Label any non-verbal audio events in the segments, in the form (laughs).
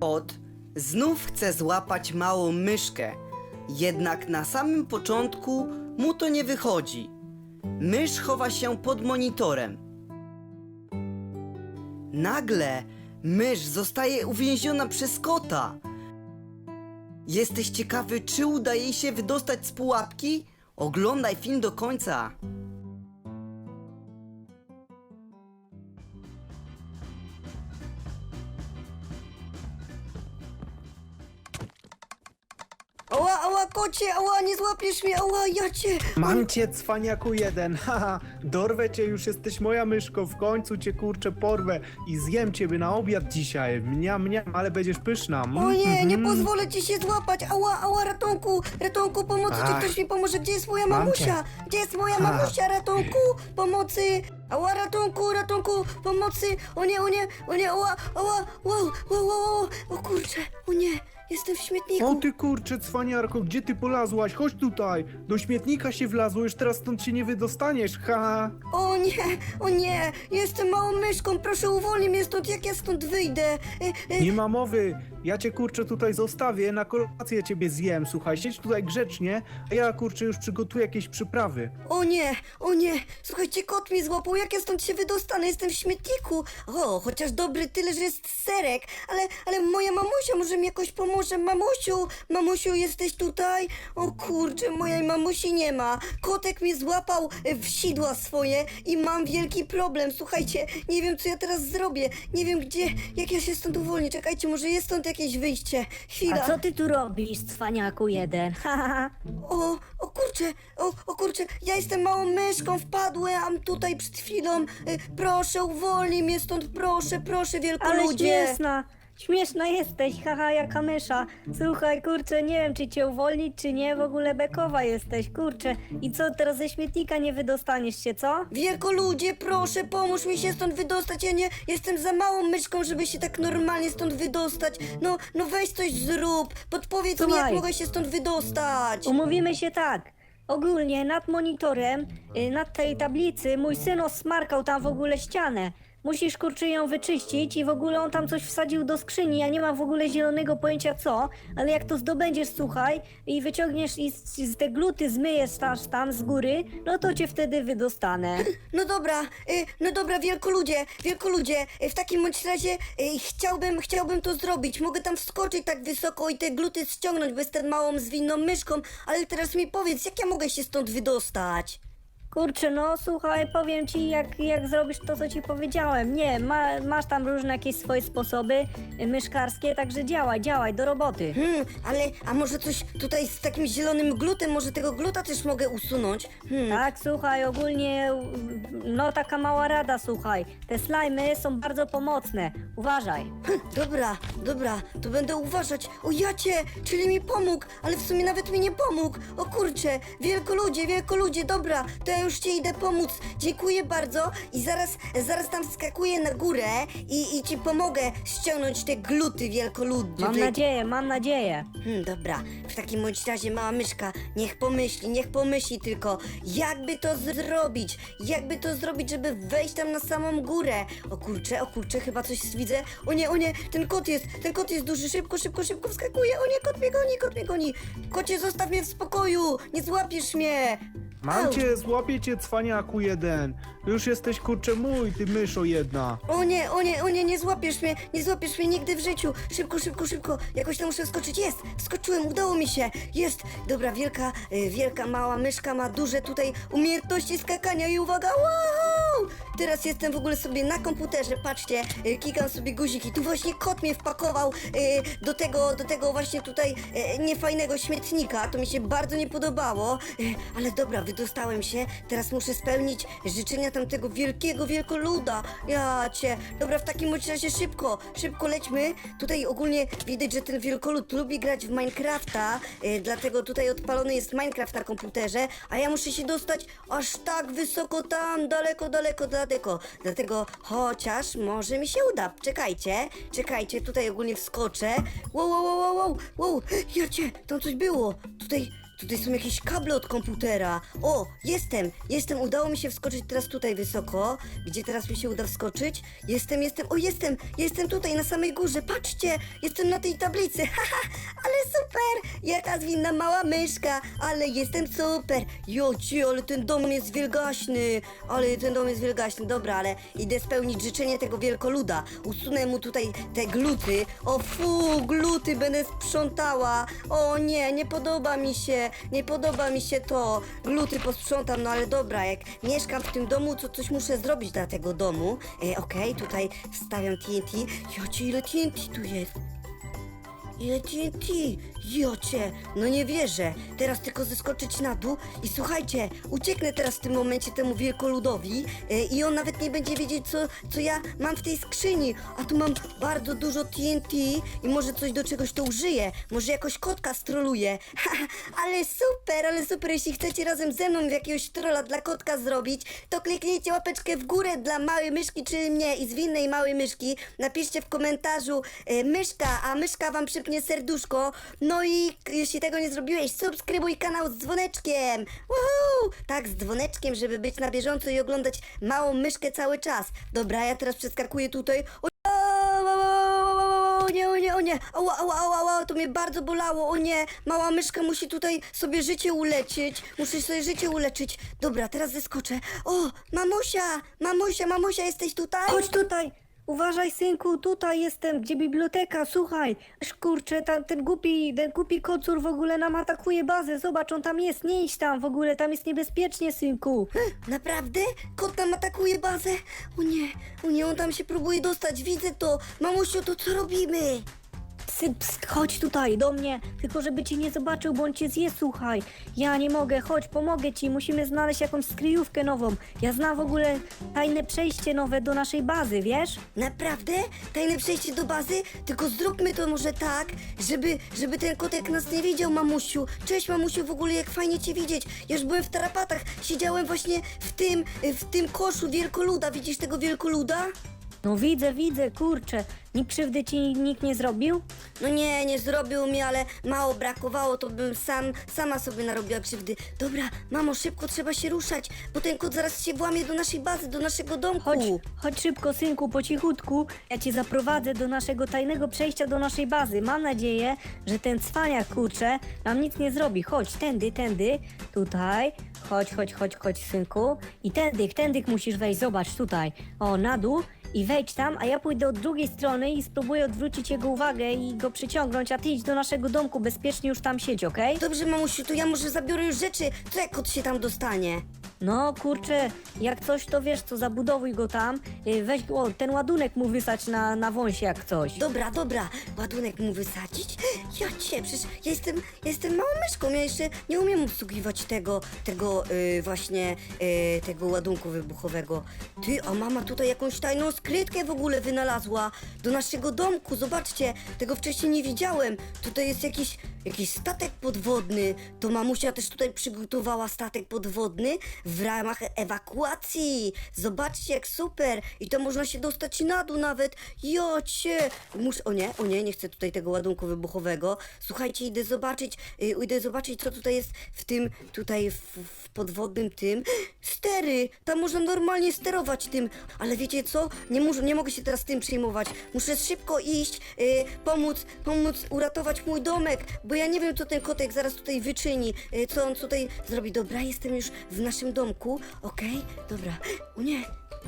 Kot znów chce złapać małą myszkę, jednak na samym początku mu to nie wychodzi. Mysz chowa się pod monitorem. Nagle mysz zostaje uwięziona przez kota. Jesteś ciekawy, czy uda jej się wydostać z pułapki? Oglądaj film do końca. Ała, ała, kocie, ała, nie złapiesz mnie, ała, ja cię... Mam cię, cwaniaku jeden, (laughs) haha, dorwę cię, już jesteś moja myszko, w końcu cię kurczę porwę i zjem ciebie na obiad dzisiaj, mniam, mniam, ale będziesz pyszna. Mm, O nie, nie mhm. pozwolę ci się złapać! Ała, ała, ratunku! Ratunku, pomocy! Czy Ach. ktoś mi pomoże? Gdzie jest moja Mam mamusia? Gdzie jest moja Ha. mamusia? Ratunku! Pomocy! Ała, ratunku, ratunku! Pomocy! O nie, o nie, o nie, ała, ała, wow, wow, wow, wow. O kurczę, o nie, jestem w śmietniku. O ty kurczę, cwaniarko, gdzie ty polazłaś? Chodź tutaj, do śmietnika się wlazłeś, teraz stąd się nie wydostaniesz, haha. O nie, o nie, jestem małą myszką, proszę uwolnij mnie stąd, jak ja stąd wyjdę? E, e, Nie ma mowy, ja cię kurczę tutaj zostawię, na kolację ciebie zjem, słuchaj, siedź tutaj grzecznie, a ja kurczę już przygotuję jakieś przyprawy. O nie, o nie, słuchajcie, kot mnie złapał, jak ja stąd się wydostanę, jestem w śmietniku. O, chociaż dobry tyle, że jest serek, ale, ale moja mamusia może mi jakoś pomoże. Mamusiu, mamusiu, jesteś tutaj? O kurczę, mojej mamusi nie ma. Kotek mnie złapał w sidła swoje i mam wielki problem. Słuchajcie, nie wiem, co ja teraz zrobię, nie wiem, gdzie, jak ja się stąd uwolnię. Czekajcie, może jest stąd jakieś wyjście. Chwila. A co ty tu robisz, cwaniaku jeden? Ha, ha, ha. O, o kurczę, o, o kurczę, ja jestem małą myszką, wpadłam tutaj przed chwilą. Y, proszę, uwolnij mnie stąd, proszę, proszę, Ale wielkoludzie. śmieszna! Śmieszna jesteś, haha, jaka mysza. Słuchaj, kurczę, nie wiem, czy cię uwolnić, czy nie, w ogóle bekowa jesteś, kurczę. I co, teraz ze śmietnika nie wydostaniesz się, co? Wielkoludzie, proszę, pomóż mi się stąd wydostać. Ja nie jestem za małą myszką, żeby się tak normalnie stąd wydostać. No, no weź coś zrób. Podpowiedz mi, jak Słuchaj. mogę się stąd wydostać. Umówimy się tak. Ogólnie nad monitorem, y, nad tej tablicy, mój syn osmarkał tam w ogóle ścianę. Musisz kurczę ją wyczyścić i w ogóle on tam coś wsadził do skrzyni. Ja nie mam w ogóle zielonego pojęcia co, ale jak to zdobędziesz, słuchaj, i wyciągniesz i z, z te gluty zmyjesz aż tam z góry, no to cię wtedy wydostanę. (clears throat) No dobra, y, no dobra, wielkoludzie, wielkoludzie, y, w takim bądź razie y, chciałbym, chciałbym to zrobić. Mogę tam wskoczyć tak wysoko i te gluty ściągnąć, bo jestem małą zwinną myszką, ale teraz mi powiedz, jak ja mogę się stąd wydostać? Kurczę, no słuchaj, powiem ci, jak, jak zrobisz to, co ci powiedziałem. Nie, ma, masz tam różne jakieś swoje sposoby y, myszkarskie, także działaj, działaj, do roboty. Hmm, ale, a może coś tutaj z takim zielonym glutem, może tego gluta też mogę usunąć? Hmm, Tak, słuchaj, ogólnie, no taka mała rada, słuchaj. Te slajmy są bardzo pomocne. Uważaj. Hm, Dobra, dobra, to będę uważać. O jacie, czyli mi pomógł, ale w sumie nawet mi nie pomógł. O kurczę, wielkoludzie, wielkoludzie, dobra, to ja już ci idę pomóc. Dziękuję bardzo i zaraz, zaraz tam skakuję na górę i, i ci pomogę ściągnąć te gluty wielkoludzie. Mam nadzieję, mam nadzieję. Hmm, dobra, w takim bądź razie mała myszka, niech pomyśli, niech pomyśli tylko, jakby to zrobić, jakby to zrobić, żeby wejść tam na samą górę. O kurczę, o kurczę, chyba coś widzę. O nie, o nie, ten kot jest, ten kot jest duży, szybko, szybko, szybko wskakuje. O nie, kot mnie goni, kot mnie goni. Kocie, zostaw mnie w spokoju, nie złapiesz mnie. Mam cię, złapię cię, cwaniaku jeden. Już jesteś kurczę mój, ty myszo jedna. O nie, o nie, o nie, nie złapiesz mnie, nie złapiesz mnie nigdy w życiu. Szybko, szybko, szybko, jakoś tam muszę skoczyć. Jest, skoczyłem, udało mi się. Jest, dobra, wielka, y, wielka, mała myszka ma duże tutaj umiejętności skakania i uwaga, wow! Teraz jestem w ogóle sobie na komputerze, patrzcie, y, klikam sobie guziki. Tu właśnie kot mnie wpakował y, do tego, do tego właśnie tutaj y, niefajnego śmietnika. To mi się bardzo nie podobało, y, ale dobra, wydostałem się. Teraz muszę spełnić życzenia tamtego wielkiego wielkoluda. Ja cię. Dobra, w takim bądź razie szybko, szybko lećmy. Tutaj ogólnie widać, że ten wielkolud lubi grać w Minecrafta, dlatego tutaj odpalony jest Minecraft na komputerze, a ja muszę się dostać aż tak wysoko tam, daleko, daleko. Dlatego chociaż może mi się uda. Czekajcie, czekajcie, tutaj ogólnie wskoczę. Wow, wow, wow, wow, wow, wow. Ja cię, tam coś było. Tutaj Tutaj są jakieś kable od komputera. O, jestem, jestem, udało mi się wskoczyć teraz tutaj wysoko. Gdzie teraz mi się uda wskoczyć? Jestem, jestem, o jestem, jestem tutaj na samej górze, patrzcie, jestem na tej tablicy, (laughs) haha, ale super, jaka zwinna mała myszka, ale jestem super. Joci, ale ten dom jest wielgaśny, ale ten dom jest wielgaśny, dobra, ale idę spełnić życzenie tego wielkoluda. Usunę mu tutaj te gluty, o fu, gluty, będę sprzątała. O nie, nie podoba mi się, nie podoba mi się to. Gluty posprzątam, no ale dobra, jak mieszkam w tym domu, to coś muszę zrobić dla tego domu. E, Okej, tutaj wstawiam TNT. Jocie, ile TNT tu jest? Ile TNT? Jocie, no nie wierzę. Teraz tylko zeskoczyć na dół i słuchajcie, ucieknę teraz w tym momencie temu wielkoludowi e, i on nawet nie będzie wiedzieć, co, co ja mam w tej skrzyni. A tu mam bardzo dużo TNT i może coś do czegoś to użyję. Może jakoś kotka stroluję. (laughs) ale super, ale super. Jeśli chcecie razem ze mną jakiegoś trolla dla kotka zrobić, to kliknijcie łapeczkę w górę dla małej myszki, czyli mnie i zwinnej małej myszki. Napiszcie w komentarzu e, myszka, a myszka wam przypnie serduszko. No i jeśli tego nie zrobiłeś, subskrybuj kanał z dzwoneczkiem. Woohoo! Tak, z dzwoneczkiem, żeby być na bieżąco i oglądać małą myszkę cały czas. Dobra, ja teraz przeskakuję tutaj. O, o nie, o nie, o nie, ała, ała, ała, to mnie bardzo bolało, o nie, mała myszka musi tutaj sobie życie ulecieć, muszę sobie życie uleczyć. Dobra, teraz zeskoczę. O, mamusia, mamusia, mamusia, jesteś tutaj? Chodź tutaj! Uważaj, synku, tutaj jestem, gdzie biblioteka, słuchaj. Kurczę, tam, ten głupi, ten głupi kocur w ogóle nam atakuje bazę. Zobacz, on tam jest, nie idź tam w ogóle, tam jest niebezpiecznie, synku. Naprawdę? Kot tam atakuje bazę? O nie, o nie, on tam się próbuje dostać, widzę to. Mamusiu, to co robimy? Psy, pst, chodź tutaj do mnie, tylko żeby cię nie zobaczył, bo on cię zje, słuchaj. Ja nie mogę, chodź, pomogę ci, musimy znaleźć jakąś skryjówkę nową. Ja znam w ogóle tajne przejście nowe do naszej bazy, wiesz? Naprawdę? Tajne przejście do bazy? Tylko zróbmy to może tak, żeby, żeby ten kotek nas nie widział, mamusiu. Cześć, mamusiu, w ogóle jak fajnie cię widzieć. Ja już byłem w tarapatach, siedziałem właśnie w tym, w tym koszu wielkoluda. Widzisz tego wielkoluda? No widzę, widzę, kurczę. Nikt krzywdy ci nikt nie zrobił? No nie, nie zrobił mi, ale mało brakowało, to bym sam, sama sobie narobiła krzywdy. Dobra, mamo, szybko trzeba się ruszać, bo ten kot zaraz się włamie do naszej bazy, do naszego domku. Chodź, chodź szybko, synku, po cichutku. Ja cię zaprowadzę do naszego tajnego przejścia do naszej bazy. Mam nadzieję, że ten cwaniak, kurczę, nam nic nie zrobi. Chodź, tędy, tędy, tutaj. Chodź, chodź, chodź, chodź, synku. I tędy, tędy musisz wejść, zobacz, tutaj. O, na dół i wejdź tam, a ja pójdę od drugiej strony i spróbuję odwrócić jego uwagę i go przyciągnąć, a ty idź do naszego domku, bezpiecznie już tam siedź, okej? Dobrze, mamusiu, to ja może zabiorę już rzeczy. Co jak kot się tam dostanie? No kurczę, jak coś to wiesz co, zabudowuj go tam, y, weź o, ten ładunek mu wysać na, na wąsie jak coś. Dobra, dobra, ładunek mu wysadzić? Ja cię, przecież ja jestem, jestem małą myszką, ja jeszcze nie umiem obsługiwać tego, tego y, właśnie, y, tego ładunku wybuchowego. Ty, a mama tutaj jakąś tajną skrytkę w ogóle wynalazła do naszego domku, zobaczcie, tego wcześniej nie widziałem. Tutaj jest jakiś, jakiś statek podwodny, to mamusia też tutaj przygotowała statek podwodny w ramach ewakuacji. Zobaczcie, jak super! I to można się dostać na dół nawet. Jocie! Muszę, o nie, o nie, nie chcę tutaj tego ładunku wybuchowego. Słuchajcie, idę zobaczyć, y, idę zobaczyć, co tutaj jest w tym, tutaj w, w podwodnym tym. Stery! Tam można normalnie sterować tym, ale wiecie co? Nie, muszę, nie mogę się teraz tym przejmować. Muszę szybko iść, y, pomóc, pomóc uratować mój domek, bo ja nie wiem, co ten kotek zaraz tutaj wyczyni, y, co on tutaj zrobi. Dobra, jestem już w naszym domku, okej? Dobra. O nie,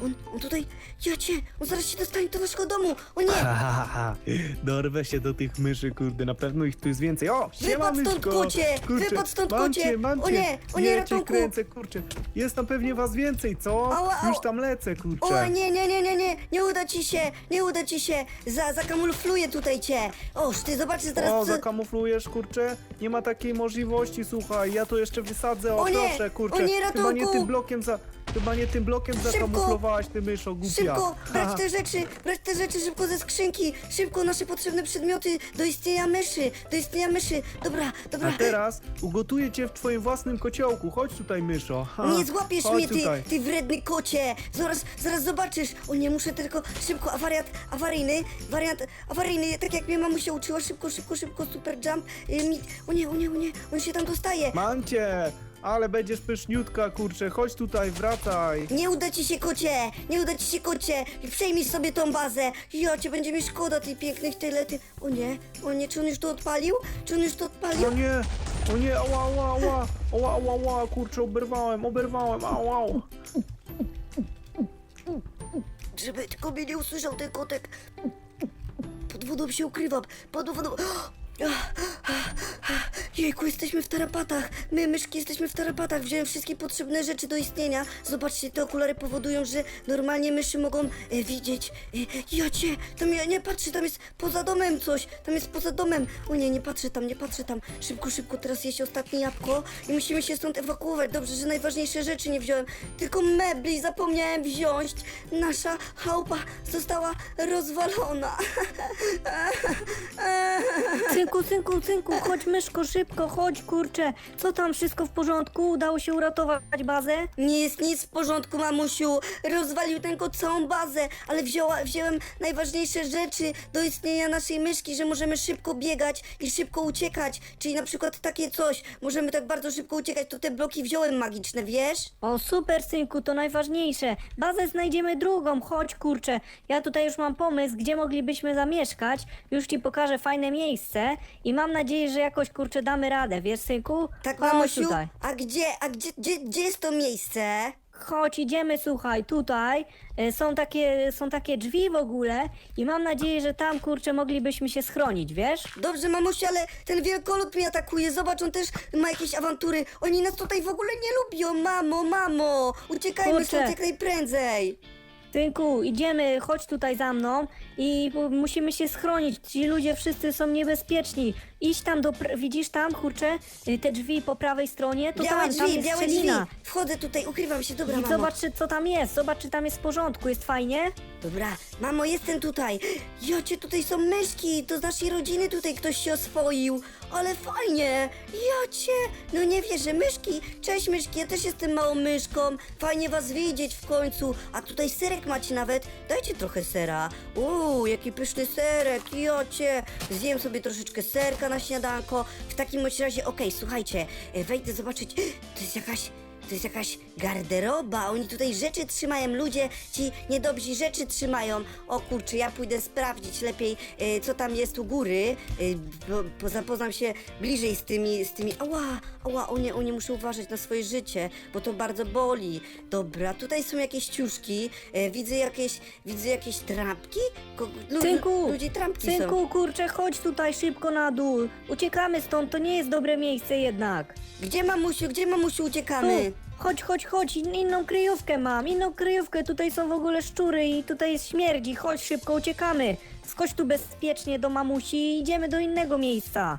on, on tutaj, jacie, on zaraz się dostanie do naszego domu, o nie! Ha, ha, ha, ha. Dorwę się do tych myszy, kurde, na pewno ich tu jest więcej. O, siema Wypadł stąd, myszko! kocie! Kurczę, stąd, mam kocie! Cię, mam O cię. nie, o nie, ja cię ratunku! kręcę, kurczę. Jest tam pewnie was więcej, co? Ała, ała. Już tam lecę, kurczę. O nie, nie, nie, nie, nie, nie uda ci się, nie uda ci się, za, zakamufluję tutaj cię. Oż, ty zobaczysz teraz, O, co... zakamuflujesz, kurczę? Nie ma takiej możliwości, słuchaj, ja to jeszcze wysadzę, o, O nie, proszę, kurczę. o nie, Chyba nie ratunku. tym blokiem za... Chyba nie tym blokiem Szybko! zakamuflowałaś, ty myszo głupia. Szybko, (laughs) brać te rzeczy, brać te rzeczy szybko ze skrzynki, szybko nasze potrzebne przedmioty do istnienia myszy, do istnienia myszy. Dobra, dobra. A teraz ugotuję cię w twoim własnym kociołku. Chodź tutaj, myszo. Ha, Nie złapiesz chodź mnie, ty, tutaj. ty wredny kocie! Zaraz, zaraz zobaczysz! O nie, muszę tylko szybko, awariat, awaryjny, wariant awaryjny, tak jak mnie mamusia uczyła, szybko, szybko, szybko, super jump. Y, mi, o nie, o nie, o nie, on się tam dostaje. Mam cię! Ale będziesz pyszniutka, kurczę. Chodź tutaj, wracaj. Nie uda ci się kocie, nie uda ci się kocie, przejmij sobie tą bazę. Jo, cię będzie mi szkoda tych pięknych tyle, ty... O nie, o nie, czy on już to odpalił? Czy on już to odpalił? O nie! O nie, ała, ała, ała! Ała, ała, ała, kurczę, oberwałem, oberwałem, ała, ała. Żeby tylko mnie nie usłyszał ten kotek. Pod wodą się ukrywam, pod wodą... Jejku, jesteśmy w tarapatach. My, myszki, jesteśmy w tarapatach. Wziąłem wszystkie potrzebne rzeczy do istnienia. Zobaczcie, te okulary powodują, że normalnie myszy mogą e, widzieć. E, jacie, tam ja nie patrzę, tam jest poza domem coś. Tam jest poza domem. O nie, nie patrzę tam, nie patrzę tam. Szybko, szybko, teraz jeść ostatnie jabłko i musimy się stąd ewakuować. Dobrze, że najważniejsze rzeczy nie wziąłem. Tylko mebli zapomniałem wziąć. Nasza chałupa została rozwalona. (laughs) Synku, synku, synku, chodź myszko, szybko, chodź kurczę. Co tam, wszystko w porządku? Udało się uratować bazę? Nie jest nic w porządku, mamusiu. Rozwalił tylko całą bazę, ale wzięła, wziąłem najważniejsze rzeczy do istnienia naszej myszki, że możemy szybko biegać i szybko uciekać. Czyli na przykład takie coś. Możemy tak bardzo szybko uciekać, to te bloki wziąłem magiczne, wiesz? O, super, synku, to najważniejsze. Bazę znajdziemy drugą, chodź, kurczę. Ja tutaj już mam pomysł, gdzie moglibyśmy zamieszkać. Już ci pokażę fajne miejsce i mam nadzieję, że jakoś, kurczę, damy radę, wiesz, synku? Tak, chodź mamusiu? tutaj. A gdzie, a gdzie, gdzie, gdzie jest to miejsce? Chodź, idziemy, słuchaj, tutaj e, są takie, są takie drzwi w ogóle i mam nadzieję, że tam, kurczę, moglibyśmy się schronić, wiesz? Dobrze, mamusiu, ale ten wielkolud mnie atakuje. Zobacz, on też ma jakieś awantury. Oni nas tutaj w ogóle nie lubią. Mamo, mamo, uciekajmy Kurczę. stąd jak najprędzej. Synku, idziemy, chodź tutaj za mną i musimy się schronić. Ci ludzie wszyscy są niebezpieczni. Idź tam do, pr- widzisz tam, kurczę, y, te drzwi po prawej stronie? To białe tam, tam drzwi, jest białe drzwi. strzelina. Wchodzę tutaj, ukrywam się, dobra, I mamo. zobacz, czy, co tam jest, zobacz, czy tam jest w porządku, jest fajnie? Dobra, mamo, jestem tutaj. Jocie, tutaj są myszki, to z naszej rodziny tutaj ktoś się oswoił. Ale fajnie, jocie. No nie wierzę, myszki. Cześć myszki, ja też jestem małą myszką. Fajnie was widzieć w końcu. A tutaj serek macie nawet. Dajcie trochę sera. Uuu, jaki pyszny serek, jocie. Zjem sobie troszeczkę serka na śniadanko. W takim bądź razie, okej, słuchajcie, e, wejdę zobaczyć. (gasps) To jest jakaś to jest jakaś garderoba, oni tutaj rzeczy trzymają, ludzie ci niedobrzy rzeczy trzymają. O kurczę, ja pójdę sprawdzić lepiej, e, co tam jest u góry, e, bo, bo zapoznam się bliżej z tymi, z tymi, ała, ała, o nie, o nie, muszę uważać na swoje życie, bo to bardzo boli. Dobra, tutaj są jakieś ciuszki, e, widzę jakieś, widzę jakieś trampki, Ko, lu, Synku, ludzie trampki są. synku, kurczę, chodź tutaj szybko na dół. Uciekamy stąd, to nie jest dobre miejsce jednak. Gdzie mamusiu, gdzie mamusiu uciekamy? Tu, chodź, chodź, chodź, in, inną kryjówkę mam, inną kryjówkę, tutaj są w ogóle szczury i tutaj jest śmierdzi, chodź szybko, uciekamy. Skocz tu bezpiecznie do mamusi i idziemy do innego miejsca.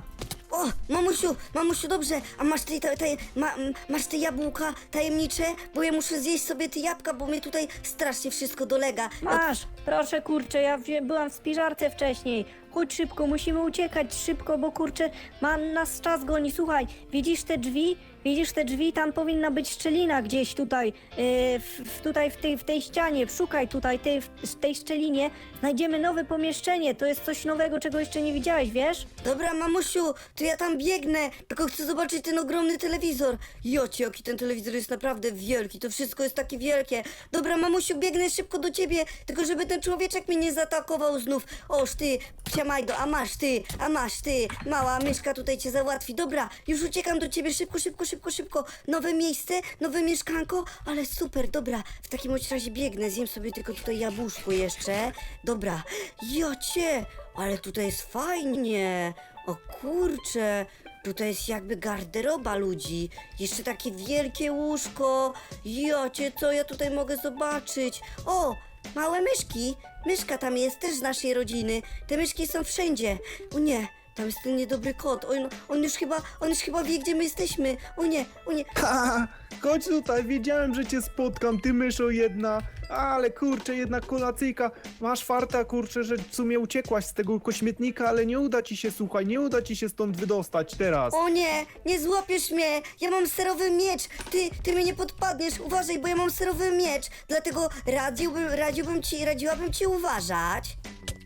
O, mamusiu, mamusiu, dobrze, a masz te, te, te, ma, m, masz te jabłka tajemnicze? Bo ja muszę zjeść sobie te jabłka, bo mnie tutaj strasznie wszystko dolega. Masz, proszę kurczę, ja byłam w spiżarce wcześniej. Chodź szybko, musimy uciekać szybko, bo kurczę, ma nas czas goni. Słuchaj, widzisz te drzwi? Widzisz te drzwi? Tam powinna być szczelina gdzieś tutaj, yy, w, tutaj w tej, w tej ścianie. Szukaj tutaj, tej, w tej szczelinie. Znajdziemy nowe pomieszczenie. To jest coś nowego, czego jeszcze nie widziałeś, wiesz? Dobra, mamusiu, to ja tam biegnę, tylko chcę zobaczyć ten ogromny telewizor. Jocie, jaki ten telewizor jest naprawdę wielki, to wszystko jest takie wielkie. Dobra, mamusiu, biegnę szybko do ciebie, tylko żeby ten człowieczek mnie nie zaatakował znów. Oż ty, psiamajdo, a masz ty, a masz ty, mała myszka tutaj cię załatwi. Dobra, już uciekam do ciebie, szybko, szybko, szybko, szybko. Nowe miejsce, nowe mieszkanko, ale super, dobra. W takim razie biegnę, zjem sobie tylko tutaj jabłuszko jeszcze. Dobra, jocie, ale tutaj jest fajnie. O kurcze, tutaj jest jakby garderoba ludzi. Jeszcze takie wielkie łóżko. Jocie, co ja tutaj mogę zobaczyć? O, małe myszki. Myszka tam jest też z naszej rodziny. Te myszki są wszędzie. O nie, tam jest ten niedobry kot. On, on już chyba, on już chyba wie, gdzie my jesteśmy. O nie, o nie. Ha, chodź tutaj, wiedziałem, że cię spotkam, ty myszo jedna. Ale kurczę, jednak kolacyjka, masz farta, kurczę, że w sumie uciekłaś z tego kośmietnika, ale nie uda ci się, słuchaj, nie uda ci się stąd wydostać teraz. O nie, nie złapiesz mnie! Ja mam serowy miecz! Ty, ty mnie nie podpadniesz! Uważaj, bo ja mam serowy miecz! Dlatego radziłbym, radziłbym ci, radziłabym ci uważać.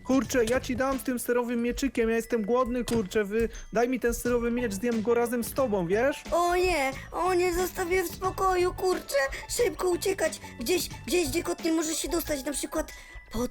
Kurczę, ja ci dam tym sterowym mieczykiem, ja jestem głodny, kurczę, wy daj mi ten sterowy miecz, zjem go razem z tobą, wiesz? O nie, o nie, zostawię w spokoju, kurczę! Szybko uciekać! Gdzieś, gdzieś, gdzie kot nie może się dostać, na przykład pod,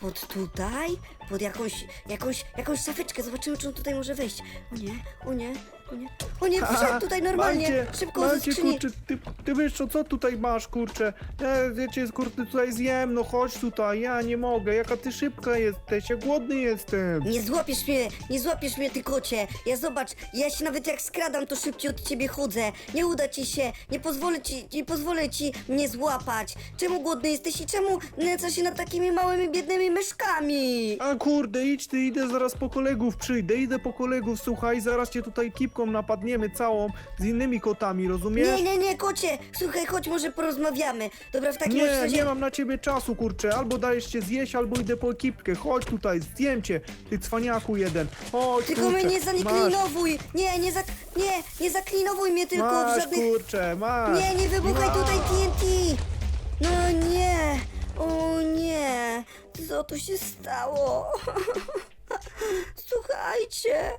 pod tutaj? Pod jakąś, jakąś, jakąś szafeczkę, zobaczymy, czy on tutaj może wejść. O nie, o nie, o nie, o nie, wszedł tutaj normalnie! Mam cię, Szybko ze skrzyni! kurczę, ty, ty wiesz co, co tutaj masz, kurczę? Ja, wiecie, kurczę, tutaj zjem, no chodź tutaj, ja nie mogę, jaka ty szybka jesteś, ja głodny jestem. Nie złapiesz mnie, nie złapiesz mnie, ty kocie. Ja zobacz, ja się nawet jak skradam, to szybciej od ciebie chodzę. Nie uda ci się, nie pozwolę ci, nie pozwolę ci mnie złapać. Czemu głodny jesteś i czemu nęca się nad takimi małymi, biednymi myszkami? A kurde, idź ty, idę zaraz po kolegów, przyjdę, idę po kolegów, słuchaj, zaraz cię tutaj kipką napadniemy całą z innymi kotami, rozumiesz? Nie, nie, nie, kocie, słuchaj, chodź, może porozmawiamy. Dobra, w takim Nie, razie... nie mam na ciebie czasu, kurczę. Albo dajesz cię zjeść, albo idę po ekipkę. Chodź tutaj, cię, ty cwaniaku jeden. Chodź, Tylko kurczę. mnie nie masz, zaniklinowuj! Nie, nie zak... Nie, nie zaklinowuj mnie tylko w masz, żadnych... kurczę, masz. Nie, nie wybuchaj masz. tutaj TNT! No nie! O nie! Co tu się stało? (laughs) Słuchajcie!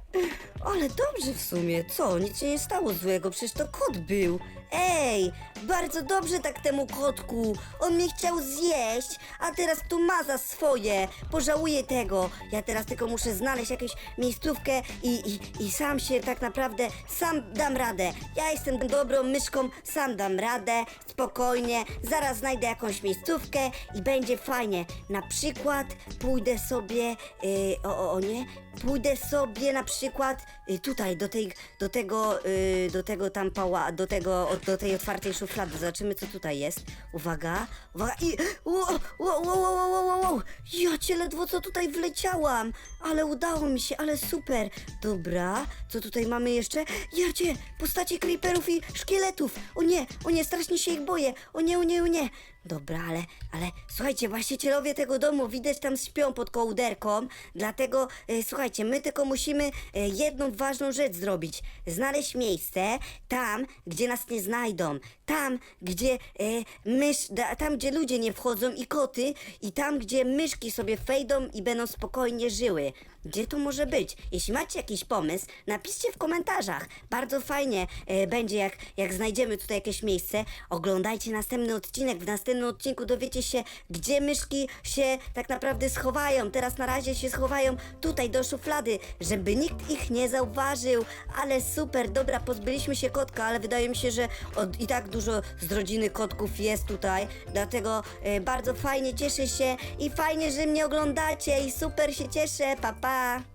Ale dobrze w sumie, co? Nic się nie stało złego, przecież to kot był. Ej, bardzo dobrze tak temu kotku. On mnie chciał zjeść, a teraz tu ma za swoje. Pożałuję tego. Ja teraz tylko muszę znaleźć jakąś miejscówkę i, i, i sam się tak naprawdę, sam dam radę. Ja jestem dobrą myszką, sam dam radę, spokojnie. Zaraz znajdę jakąś miejscówkę i będzie fajnie. Na przykład pójdę sobie, yy, o, o, o nie, pójdę sobie na przykład y, tutaj do tej, do tego, y, do tego tam pała, do tego, do tej otwartej szuflady. Zobaczymy co tutaj jest. Uwaga, uwaga i wow, wow, wow, wow, wow, wow, wow. Ja cię ledwo co tutaj wleciałam, ale udało mi się, ale super. Dobra, co tutaj mamy jeszcze? Ja cię, postacie creeperów i szkieletów. O nie, o nie, strasznie się ich boję. O nie, o nie, o nie. Dobra, ale, ale słuchajcie, właścicielowie tego domu widać tam śpią pod kołderką, dlatego e, słuchajcie, my tylko musimy e, jedną ważną rzecz zrobić. Znaleźć miejsce tam, gdzie nas nie znajdą. Tam, gdzie e, mysz, da, tam, gdzie ludzie nie wchodzą i koty i tam, gdzie myszki sobie wejdą i będą spokojnie żyły. Gdzie to może być? Jeśli macie jakiś pomysł, napiszcie w komentarzach. Bardzo fajnie e, będzie, jak, jak znajdziemy tutaj jakieś miejsce. Oglądajcie następny odcinek. W następnym odcinku dowiecie się, gdzie myszki się tak naprawdę schowają. Teraz na razie się schowają tutaj do szuflady, żeby nikt ich nie zauważył. Ale super, dobra, pozbyliśmy się kotka, ale wydaje mi się, że od, i tak dużo z rodziny kotków jest tutaj. Dlatego e, bardzo fajnie cieszę się i fajnie, że mnie oglądacie i super się cieszę. Pa, pa.